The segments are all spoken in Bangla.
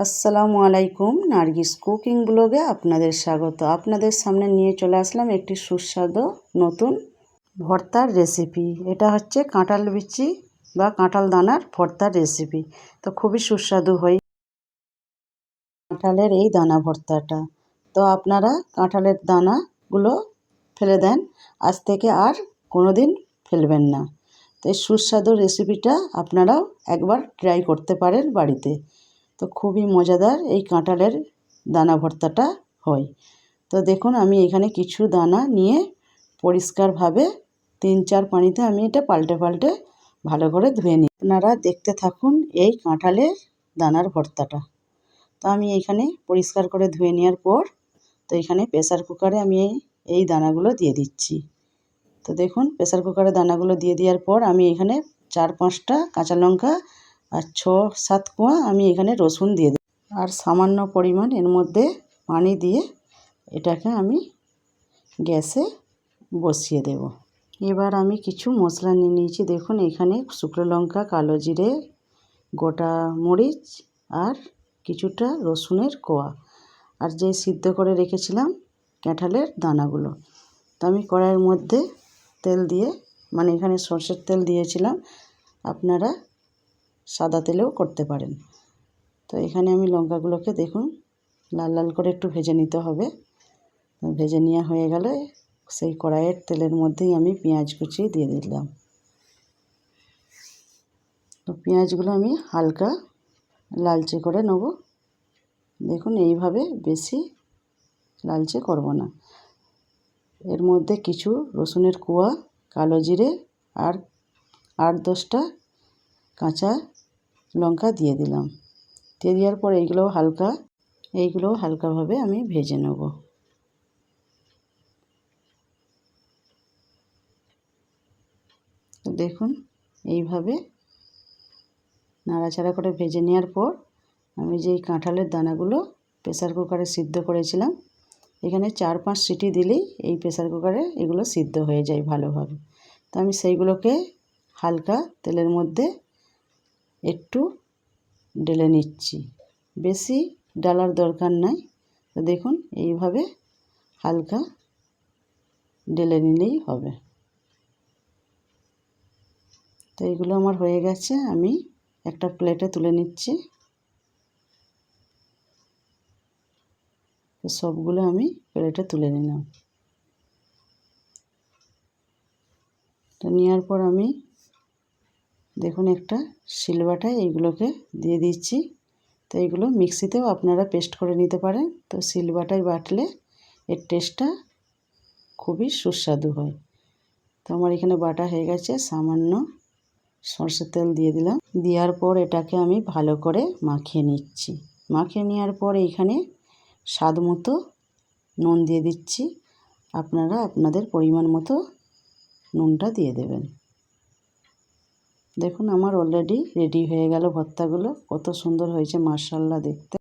আসসালামু আলাইকুম নার্গিস কুকিং ব্লগে আপনাদের স্বাগত। আপনাদের সামনে নিয়ে চলে আসলাম একটি সুস্বাদু নতুন ভর্তার রেসিপি। এটা হচ্ছে কাঁঠাল বিচি বা কাঁঠাল দানার ভর্তার রেসিপি। তো খুবই সুস্বাদু হয় কাঁঠালের এই দানা ভর্তাটা। তো আপনারা কাঁঠালের দানাগুলো ফেলে দেন। আজ থেকে আর কোনো দিন ফেলবেন না। তো এই সুস্বাদু রেসিপিটা আপনারাও একবার ট্রাই করতে পারেন বাড়িতে। তো খুবই মজাদার এই কাঁঠালের দানা ভর্তাটা হয়। তো দেখুন, আমি এখানে কিছু দানা নিয়ে পরিষ্কারভাবে তিন চার পানিতে আমি এটা পাল্টে পাল্টে ভালো করে ধুয়ে নিই। আপনারা দেখতে থাকুন এই কাঁঠালের দানার ভর্তাটা। তো আমি এখানে পরিষ্কার করে ধুয়ে নেওয়ার পর তো এখানে প্রেসার কুকারে আমি এই দানাগুলো দিয়ে দিচ্ছি। তো দেখুন, প্রেসার কুকারে দানাগুলো দিয়ে দেওয়ার পর আমি এখানে চার পাঁচটা কাঁচা লঙ্কা আর ছ, সাত কোয়া আমি এখানে রসুন দিয়ে দিই আর সামান্য পরিমাণ এর মধ্যে পানি দিয়ে এটাকে আমি গ্যাসে বসিয়ে দেব। এবার আমি কিছু মশলা নিয়ে নিয়েছি। দেখুন, এখানে শুকনো লঙ্কা, কালো জিরে, গোটা মরিচ আর কিছুটা রসুনের কোয়া। আর যে সিদ্ধ করে রেখেছিলাম কাঁঠালের দানাগুলো। তো আমি কড়াইয়ের মধ্যে তেল দিয়ে মানে এখানে সর্ষের তেল দিয়েছিলাম। আপনারা সাদা তেলেও করতে পারেন। তো এখানে আমি লঙ্কাগুলোকে দেখুন, লাল লাল করে একটু ভেজে নিতে হবে। ভেজে নেওয়া হয়ে গেলে সেই কড়াইয়ের তেলের মধ্যেই আমি পেঁয়াজ কুচি দিয়ে দিলাম। তো পেঁয়াজগুলো আমি হালকা লালচে করে নেব। দেখুন এইভাবে বেশি লালচে করব না। এর মধ্যে কিছু রসুনের কুয়া, কালো জিরে আর আট দশটা কাঁচা লঙ্কা দিয়ে দিলাম। দিয়ে দেওয়ার পর এইগুলো হালকা, এইগুলো হালকাভাবে আমি ভেজে নেব। দেখুন, এইভাবে নাড়াচাড়া করে ভেজে নেওয়ার পর আমি যেই কাঁঠালের দানাগুলো প্রেসার কুকারে সিদ্ধ করেছিলাম, এখানে চার পাঁচ সিটি দিলেই এই প্রেসার কুকারে এগুলো সিদ্ধ হয়ে যায় ভালোভাবে। তো আমি সেইগুলোকে হালকা তেলের মধ্যে একটু ঢেলে নিচ্ছি। বেশি ডালার দরকার নাই। তো দেখুন, এইভাবে হালকা ঢেলে নিলেই হবে। তো এইগুলো আমার হয়ে গেছে। আমি একটা প্লেটে তুলে নিচ্ছি। তো সবগুলো আমি প্লেটে তুলে নিলাম। তো নেওয়ার পর আমি দেখুন একটা শিলবাটায় এইগুলোকে দিয়ে দিচ্ছি। তো এইগুলো মিক্সিতেও আপনারা পেস্ট করে নিতে পারেন। তো শিলবাটায় বাটলে এর টেস্টটা খুবই সুস্বাদু হয়। তো আমার এখানে বাটা হয়ে গেছে, সামান্য সরষের তেল দিয়ে দিলাম। দেওয়ার পর এটাকে আমি ভালো করে মাখিয়ে নিচ্ছি। মাখিয়ে নেওয়ার পর এইখানে স্বাদ মতো নুন দিয়ে দিচ্ছি। আপনারা আপনাদের পরিমাণ মতো নুনটা দিয়ে দেবেন। দেখুন আমার অলরেডি রেডি হয়ে গেল ভর্তাগুলো। কত সুন্দর হয়েছে মার্শাল্লাহ দেখতে।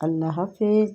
আল্লাহ হাফেজ।